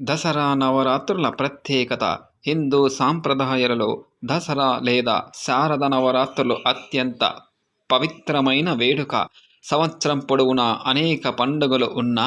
దసరా నవరాత్రుల ప్రత్యేకత. హిందూ సాంప్రదాయాలలో దసరా లేదా శారద నవరాత్రులు అత్యంత పవిత్రమైన వేడుక. సంవత్సరం పొడవునా అనేక పండుగలు ఉన్న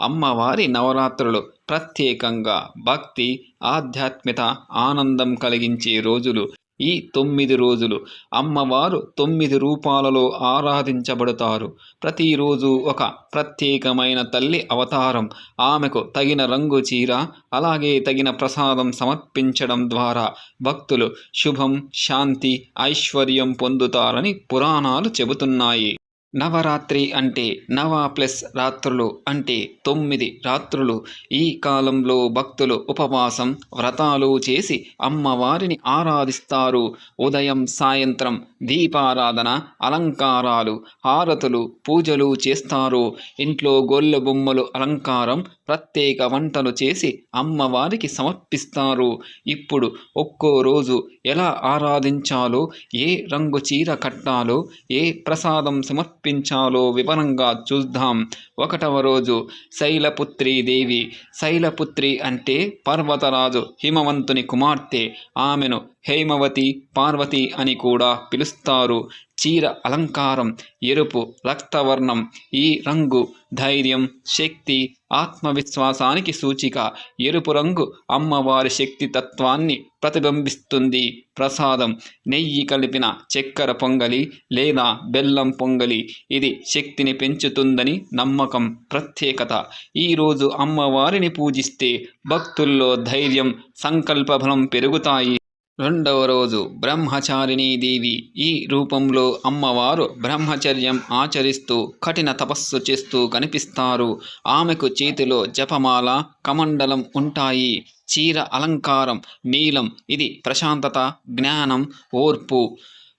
అమ్మవారి నవరాత్రులు ప్రత్యేకంగా భక్తి ఆధ్యాత్మిక ఆనందం కలిగించే రోజులు. ఈ తొమ్మిది రోజులు. అమ్మవారు తొమ్మిది రూపాలలో ఆరాధించబడతారు. ప్రతిరోజు ఒక ప్రత్యేకమైన తల్లి అవతారం. ఆమెకు తగిన రంగు చీర అలాగే తగిన ప్రసాదం సమర్పించడం ద్వారా భక్తులు శుభం శాంతి ఐశ్వర్యం పొందుతారని పురాణాలు చెబుతున్నాయి. నవరాత్రి అంటే నవ ప్లస్ రాత్రులు అంటే తొమ్మిది రాత్రులు. ఈ కాలంలో భక్తులు ఉపవాసం వ్రతాలు చేసి అమ్మవారిని ఆరాధిస్తారు. ఉదయం సాయంత్రం దీపారాధన అలంకారాలు హారతులు పూజలు చేస్తారు. ఇంట్లో గొల్ల బొమ్మలు అలంకారం ప్రత్యేక వంటలు చేసి అమ్మవారికి సమర్పిస్తారు. ఇప్పుడు ఒక్కో రోజు ఎలా ఆరాధించాలో ఏ రంగు చీర కట్టాలో ఏ ప్రసాదం సమర్పించాలో వివరంగా చూద్దాం. ఒకటవ రోజు శైలపుత్రి దేవి. శైలపుత్రి అంటే పర్వతరాజు హిమవంతుని కుమార్తె. ఆమెను హేమవతి పార్వతి అని కూడా పిలుస్తారు. చీర అలంకారం ఎరుపు రక్తవర్ణం ఈ రంగు ధైర్యం శక్తి ఆత్మవిశ్వాసానికి సూచిక. ఎరుపు రంగు అమ్మవారి శక్తి తత్వాన్ని ప్రతిబింబిస్తుంది. ప్రసాదం నెయ్యి కలిపిన చక్కెర పొంగలి లేదా బెల్లం పొంగలి. ఇది శక్తిని పెంచుతుందని నమ్మకం ప్రత్యేకత. ఈరోజు అమ్మవారిని పూజిస్తే భక్తుల్లో ధైర్యం సంకల్పబలం పెరుగుతాయి. రెండవ రోజు బ్రహ్మచారిణీ దేవి ఈ రూపంలో అమ్మవారు బ్రహ్మచర్యం ఆచరిస్తూ కఠిన తపస్సు చేస్తూ కనిపిస్తారు. ఆమెకు చేతిలో జపమాల కమండలం ఉంటాయి. చీర అలంకారం నీలం ఇది ప్రశాంతత జ్ఞానం ఓర్పు.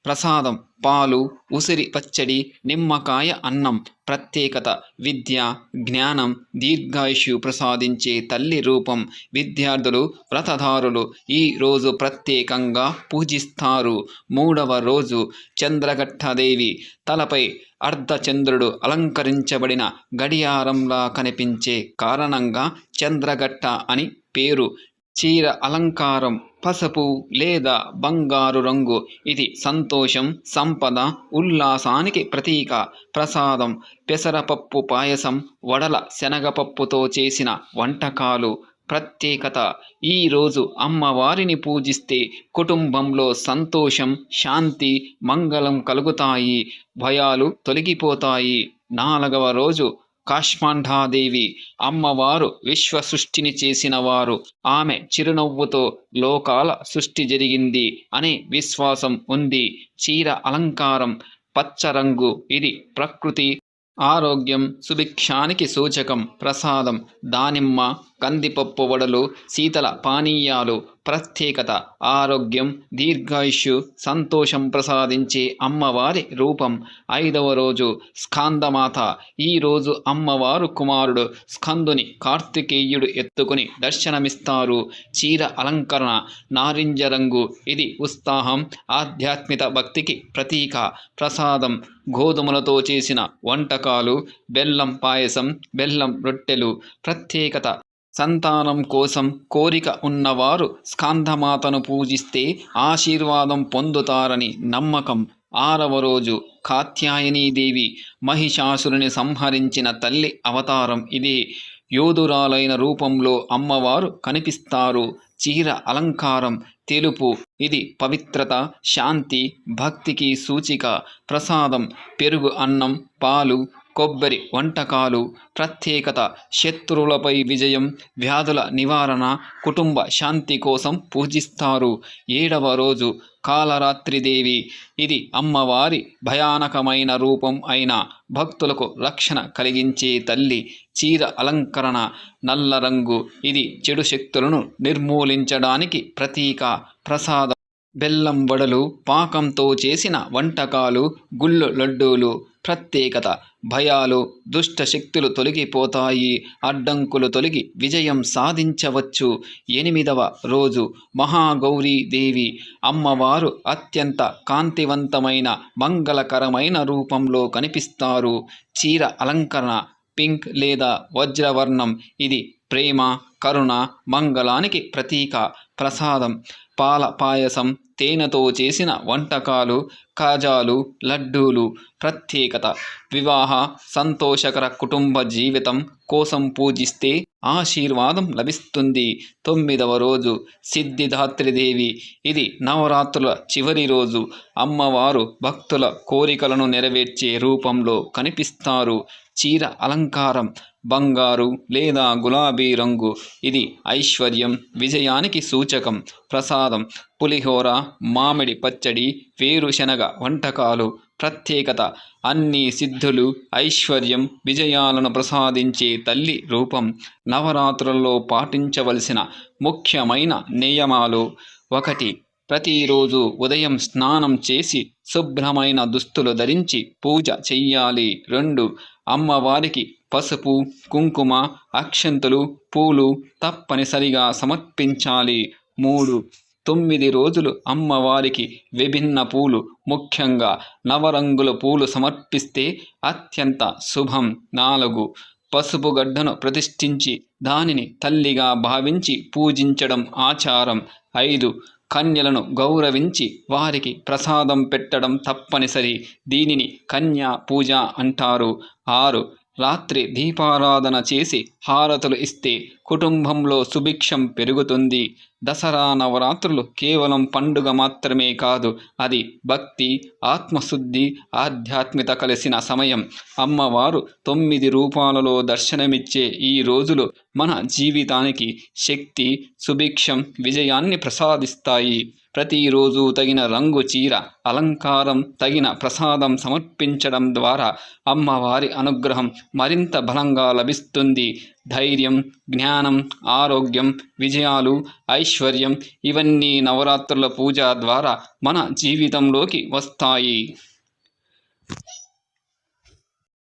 ప్రసాదం పాలు ఉసిరి పచ్చడి నిమ్మకాయ అన్నం ప్రత్యేకత విద్య జ్ఞానం దీర్ఘాయుషు ప్రసాదించే తల్లి రూపం విద్యార్థులు వ్రతధారులు ఈ రోజు ప్రత్యేకంగా పూజిస్తారు. మూడవ రోజు చంద్రఘట్టదేవి తలపై అర్ధచంద్రుడు అలంకరించబడిన గడియారంలా కనిపించే కారణంగా చంద్రఘట్ట అని పేరు. చీర అలంకారం పసుపు లేదా బంగారు రంగు. ఇది సంతోషం సంపద ఉల్లాసానికి ప్రతీక. ప్రసాదం పెసరపప్పు పాయసం వడల శనగపప్పుతో చేసిన వంటకాలు ప్రత్యేకత. ఈరోజు అమ్మవారిని పూజిస్తే కుటుంబంలో సంతోషం శాంతి మంగళం కలుగుతాయి. భయాలు తొలగిపోతాయి. నాలుగవ రోజు కాష్మాండాదేవి అమ్మవారు విశ్వ సృష్టిని చేసినవారు. ఆమె చిరునవ్వుతో లోకాల సృష్టి జరిగింది అనే విశ్వాసం ఉంది. చీర అలంకారం పచ్చ రంగు ఇది ప్రకృతి ఆరోగ్యం సుభిక్షానికి సూచకం ప్రసాదం దానిమ్మ కందిపప్పు వడలు శీతల పానీయాలు ప్రత్యేకత. ఆరోగ్యం దీర్ఘాయుష్యు సంతోషం ప్రసాదించే అమ్మవారి రూపం. ఐదవ రోజు స్కాందమాత. ఈరోజు అమ్మవారు కుమారుడు. స్కందుని కార్తికేయుడు ఎత్తుకుని దర్శనమిస్తారు. చీర అలంకరణ. నారింజ రంగు. ఇది ఉత్సాహం ఆధ్యాత్మిక భక్తికి ప్రతీక. ప్రసాదం. గోధుమలతో చేసిన వంటకాలు. బెల్లం పాయసం. బెల్లం రొట్టెలు. ప్రత్యేకత. సంతానం కోసం కోరిక ఉన్నవారు స్కాంధమాతను పూజిస్తే ఆశీర్వాదం పొందుతారని నమ్మకం. ఆరవ రోజు కాత్యాయనీదేవి మహిషాసురుని సంహరించిన తల్లి అవతారం ఇది. యోధురాలైన రూపంలో అమ్మవారు కనిపిస్తారు. చీర అలంకారం తెలుపు ఇది పవిత్రత శాంతి భక్తికి సూచిక ప్రసాదం పెరుగు అన్నం పాలు కొబ్బరి వంటకాలు ప్రత్యేకత శత్రువులపై విజయం వ్యాధుల నివారణ కుటుంబ శాంతి కోసం పూజిస్తారు. ఏడవ రోజు కాలరాత్రిదేవి ఇది అమ్మవారి భయానకమైన రూపం అయిన భక్తులకు రక్షణ కలిగించే తల్లి చీర అలంకరణ నల్ల రంగు. ఇది చెడు శక్తులను నిర్మూలించడానికి ప్రతీక. ప్రసాద. బెల్లం వడలు పాకంతో చేసిన వంటకాలు గుళ్ళు లడ్డూలు. ప్రత్యేకత. భయాలు దుష్ట శక్తులు తొలగిపోతాయి అడ్డంకులు తొలగి విజయం సాధించవచ్చు. ఎనిమిదవ రోజు మహాగౌరీదేవి అమ్మవారు అత్యంత కాంతివంతమైన మంగళకరమైన రూపంలో కనిపిస్తారు. చీర అలంకరణ పింక్ లేదా వజ్రవర్ణం ఇది ప్రేమ కరుణ మంగళానికి ప్రతీక ప్రసాదం పాల పాయసం తేనెతో చేసిన వంటకాలు కాజాలు లడ్డూలు ప్రత్యేకత. వివాహ సంతోషకర కుటుంబ జీవితం కోసం పూజిస్తే ఆశీర్వాదం లభిస్తుంది. తొమ్మిదవ రోజు సిద్ధిదాత్రిదేవి ఇది నవరాత్రుల చివరి రోజు. అమ్మవారు భక్తుల కోరికలను నెరవేర్చే రూపంలో కనిపిస్తారు. చీర అలంకారం బంగారు లేదా గులాబీ రంగు. ఇది ఐశ్వర్యం విజయానికి సూచకం. ప్రసాదం పులిహోర మామిడి పచ్చడి వేరుశనగ వంటకాలు. ప్రత్యేకత. అన్ని సిద్ధులు ఐశ్వర్యం విజయాలను ప్రసాదించే తల్లి రూపం నవరాత్రుల్లో పాటించవలసిన ముఖ్యమైన నియమాలు. ఒకటి ప్రతిరోజు ఉదయం స్నానం చేసి శుభ్రమైన దుస్తులు ధరించి పూజ చెయ్యాలి. రెండు అమ్మవారికి పసుపు కుంకుమ అక్షంతులు పూలు తప్పనిసరిగా సమర్పించాలి. మూడు తొమ్మిది రోజులు అమ్మవారికి విభిన్న పూలు ముఖ్యంగా నవరంగుల పూలు సమర్పిస్తే అత్యంత శుభం. నాలుగు పసుపు గడ్డను ప్రతిష్ఠించి దానిని తల్లిగా భావించి పూజించడం ఆచారం. ఐదు కన్యలను గౌరవించి వారికి ప్రసాదం పెట్టడం తప్పనిసరి. దీనిని కన్యా పూజ అంటారు. ఆరు రాత్రి దీపారాధన చేసి హారతులు ఇస్తే కుటుంబంలో సుభిక్షం పెరుగుతుంది. దసరా నవరాత్రులు కేవలం పండుగ మాత్రమే కాదు అది భక్తి ఆత్మశుద్ధి ఆధ్యాత్మిక కలిసిన సమయం. అమ్మవారు తొమ్మిది రూపాలలో దర్శనమిచ్చే ఈ రోజులు మన జీవితానికి శక్తి సుభిక్షం విజయాన్ని ప్రసాదిస్తాయి. ప్రతిరోజు తగిన రంగు చీర అలంకారం తగిన ప్రసాదం సమర్పించడం ద్వారా అమ్మవారి అనుగ్రహం మరింత బలంగా లభిస్తుంది. ధైర్యం జ్ఞానం ఆరోగ్యం విజయాలు ఐశ్వర్యం ఇవన్నీ నవరాత్రుల పూజ ద్వారా మన జీవితంలోకి వస్తాయి.